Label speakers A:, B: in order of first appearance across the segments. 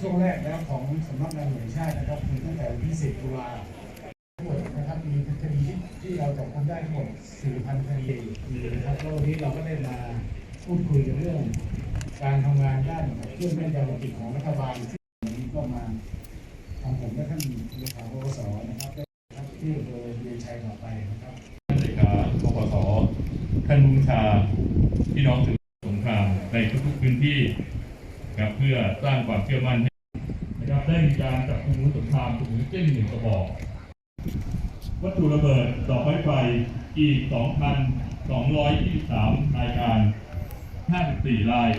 A: ช่วงแรกนะครับของสำนักงานแห่งชาตินะครับคือตั้งแต่วันที่ 10 ตุลาทั้งหมดนะครับมีคดีที่เราจับกุมได้ทั้งหมด 4,000 คดีนะครับแล้ววันนี้เราก็ได้มาพูดคุยกันเรื่อง การทำงานด้านเครื่องแม่นยำติดของรัฐบาลซึ่งวันนี้ก็มาทางผมและท่านเลขาปปสนะครับได้ครับที่โดยเรียนชัยต่อไปนะครับ
B: เลขาปปสท่านผู้บัญชาพี่น้องสื่อสงครามในทุกๆพื้นที่ นะเพื่อสร้างความเชื่อมั่นในะครับได้มีการจับกุมอาวุธสงครามถุงเจ้นหนึ่งกระบอก วัตถุระเบิดดอกไม้ไฟอีก 2,223รายการ 54 ราย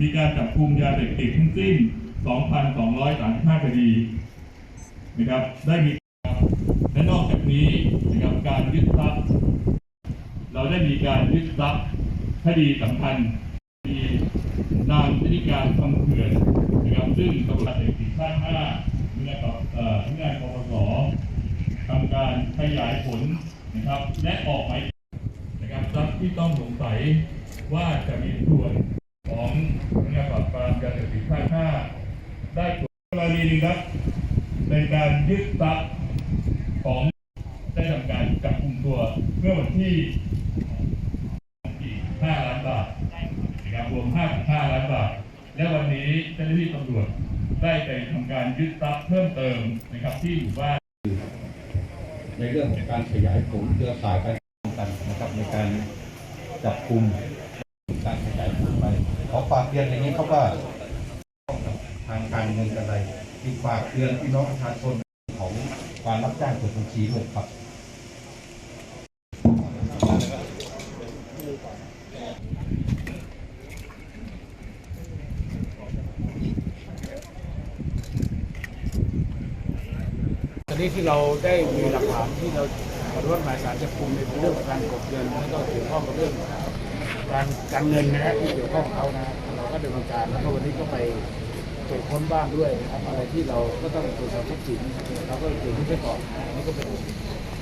B: มีการจับกุมยาเสพติดทั้งสิ้น 2,235 คดีนะครับได้มีและนอกจากนี้นะครับการยึดทรัพย์ เราได้มีการยึดทรัพย์คดีสำคัญ มีนางธิติการคำเขื่อนนะครับซึ่งตำรวจเอกสิทธิ์ภาคห้าเมื่อกับเอ่อพนักงานปปสทำการขยายผลนะครับ และออกหมายนะครับทรัพย์ที่ต้องสงสัยว่าจะมีส่วนของพนักงานปราบปรามยาเสพติดภาคห้าได้กรณีนึงครับ ในการยึดทรัพย์ของได้ทำการจับกลุ่มตัวเมื่อวันที่5ล้านบาทนะครับรวม 55 ล้านบาท และวันนี้เจ้าหน้าที่ตำรวจได้ไปทำการยึดทรัพย์เพิ่มเติมนะครับที่หมู่บ้าน
C: ในเรื่องของการขยายผลเครือข่ายการป้องกันนะครับในการจับกลุ่มการขยายผลไปขอฝากเตือนอย่างนี้ครับว่าทางการเงินอะไรที่ฝากเตือนพี่น้องประชาชนของการรับจ้างเปิดบัญชีด้วยครับ
D: นี้ที่เราได้มีหลักฐานที่เราขอรถหมายสารจับกุมในเรื่องของการกดเงินแล้วก็เกี่ยวข้องกับเรื่องการการเงินนะฮะที่เกี่ยวข้องกับเขานะเราก็ดำเนินการแล้วก็วันนี้ก็ไปตรวจค้นบ้านด้วยนะครับอะไรที่เราก็ต้องตรวจสอบทรัพย์สินเราก็ตรวจที่ไปก่อนนนี้ก็เป็น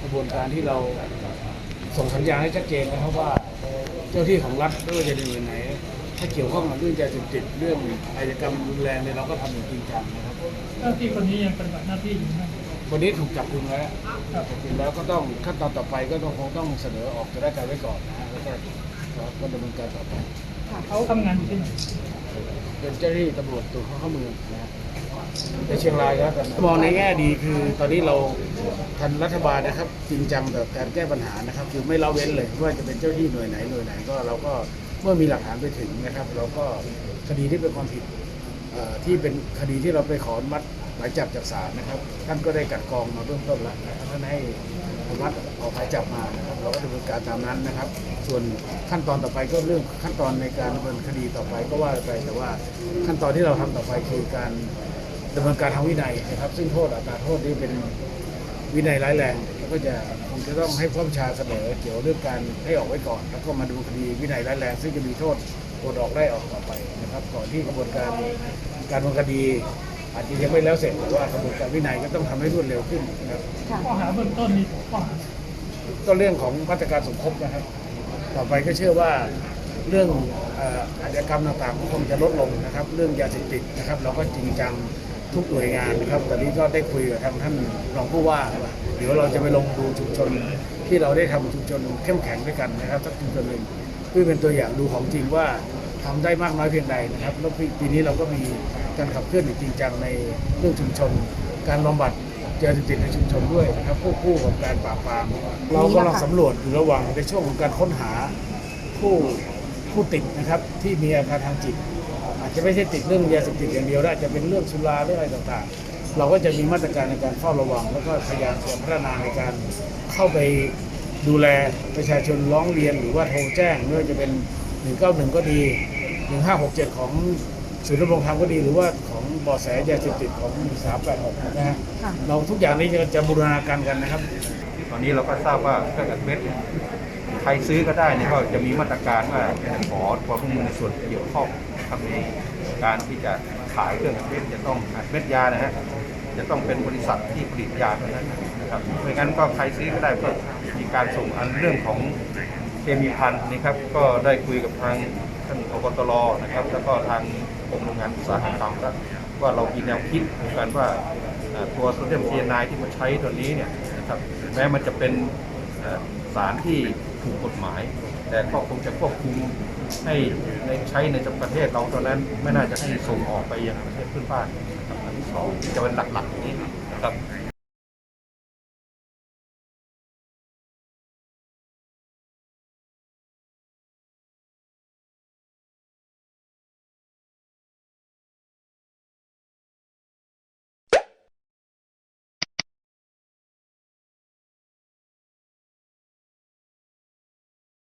D: กระบวนการที่เราส่งสัญญาณให้ชัดเจนนะครับว่าเจ้าที่ของรัฐไม่ว่าจะในหน่วยไหน ถ้าเกี่ยวข้องกับเรื่องยาเสพติดเรื่องอาชญากรรมรุนแรงเนี่ยเราก็ทำอย่างจริงจังนะครับ
E: เจ้าที่คนนี้ยังปฏิบัติหน้าที่อยู่ไหม
D: วันนี้ถูกจับกุมแล้ว
E: ครับ
D: จับกุมแล้วก็ต้องขั้นตอนต่อไปก็ต้องคงต้องเสนอออกจะได้การไว้ก่อนนะฮะแล้วก็ก็ดำเนินการต่อไป
E: เขาทำงานอยู่ที่ไหน
D: เป็นเจ้าหน้าที่ตำรวจตรวจเข้าเมืองนะฮะในเชียงรายครับมองในแง่ดีคือตอนนี้เราทันรัฐบาลนะครับ จริงจังกับการแก้ปัญหานะครับ คือไม่ละเว้นเลยไม่ว่าจะเป็นเจ้าที่หน่วยไหนหน่วยไหนก็เราก็เมื่อมีหลักฐานไปถึงนะครับ เราก็คดีที่เป็นความผิดเอ่อที่เป็นคดีที่เราไปขออนุมัด หมายจับจากศาลนะครับ ท่านก็ได้กัดกรองมาเบื้องต้นแล้วนะครับท่านให้อนุมัดออกหมายจับมานะครับ เราก็ดำเนินการตามนั้นนะครับ ส่วนขั้นตอนต่อไปก็เรื่องขั้นตอนในการดำเนินคดีต่อไปก็ว่าไปแต่ว่าขั้นตอนที่เราทำต่อไปคือการดำเนินการทางวินัยนะครับ ซึ่งโทษอัตราโทษนี้เป็นวินัยร้ายแรงก็จะคงจะต้องให้ผู้บัญชาเสนอเกี่ยวกับเรื่องการให้ออกไว้ก่อน แล้วก็มาดูคดีวินัยร้ายแรง ซึ่งจะมีโทษปลดออกได้ออกต่อไปนะครับ ก่อนที่กระบวนการการดำเนินคดี อาจจะยังไม่แล้วเสร็จแต่ว่ากระบวนการวินัยก็ต้องทำให้รวดเร็วขึ้นนะครับ
E: ข้อหาเบื้องต้นมีข้อหา
D: ก็เรื่องของมาตรการสมคบนะครับ ต่อไปก็เชื่อว่าเรื่องเอ่ออาชญากรรมต่างๆก็คงจะลดลงนะครับ เรื่องยาเสพติดนะครับ เราก็จริงจังทุกหน่วยงานนะครับตอนนี้ก็ได้คุยกับทางท่านรองผู้ว่าว่าเดี๋ยวเราจะไปลงดูชุมชนที่เราได้ทำชุมชนเข้มแข็งด้วยกันนะครับสักชุมชนหนึ่งเพื่อเป็นตัวอย่างดูของจริงว่า ทำได้มากน้อยเพียงใดนะครับแล้วปีนี้เราก็มีการขับเคลื่อนอย่างจริงจังในเรื่องชุมชน การบำบัดยาเสพติดในชุมชนด้วยนะครับควบคู่กับการปราบปรามเรากำลังสำรวจอยู่ระหว่างในช่วงของการค้นหาผู้ผู้ติดนะครับที่มีอาการทางจิต อาจจะไม่ใช่ติดเรื่องยาเสพติดอย่างเดียวได้อาจจะเป็นเรื่องสุราเรื่องอะไรต่างๆ เราก็จะมีมาตรการในการเฝ้าระวัง แล้วก็พยายามจะพัฒนาในการเข้าไปดูแลประชาชนร้องเรียนหรือว่าโทรแจ้งไม่ว่าจะเป็น 191 ก็ดี 1567 ของศูนย์ดำรงธรรมก็ดี หรือว่าของเบอแสยาเสพติดของ386 นะฮะเราทุกอย่างนี้จะจะบูรณาการกันนะครับ
C: ตอนนี้เราก็ทราบว่าเครื่องอัดเม็ดเนี่ยใครซื้อก็ได้เนี่ยก็จะมีมาตรการว่าขอความร่วมมือในส่วนเกี่ยวข้องนะครับในการที่จะขายเครื่องอัดเม็ดจะต้องอัดเม็ดยานะฮะจะต้องเป็นบริษัทที่ผลิตยาเท่านั้นนะครับไม่งั้นก็ใครซื้อก็ได้ก็มีการส่งอันเรื่องของ เคมีพันธุ์นะครับก็ได้คุยกับทางท่านอบตรนะครับ แล้วก็ทางกรมโรงงานอุตสาหกรรมและว่าเรามีแนวคิดเหมือนกันว่าตัวโซเดียมเทียนายที่มาใช้ตัวนี้เนี่ยนะครับแม้มันจะเป็นสารที่ถูกกฎหมาย แต่ก็คงจะควบคุมให้ในใช้ในประเทศเราเท่านั้นไม่น่าจะให้ส่งออกไปยังประเทศเพื่อนบ้านนะครับอันที่สองจะเป็นหลักๆอย่างนี้นะครับ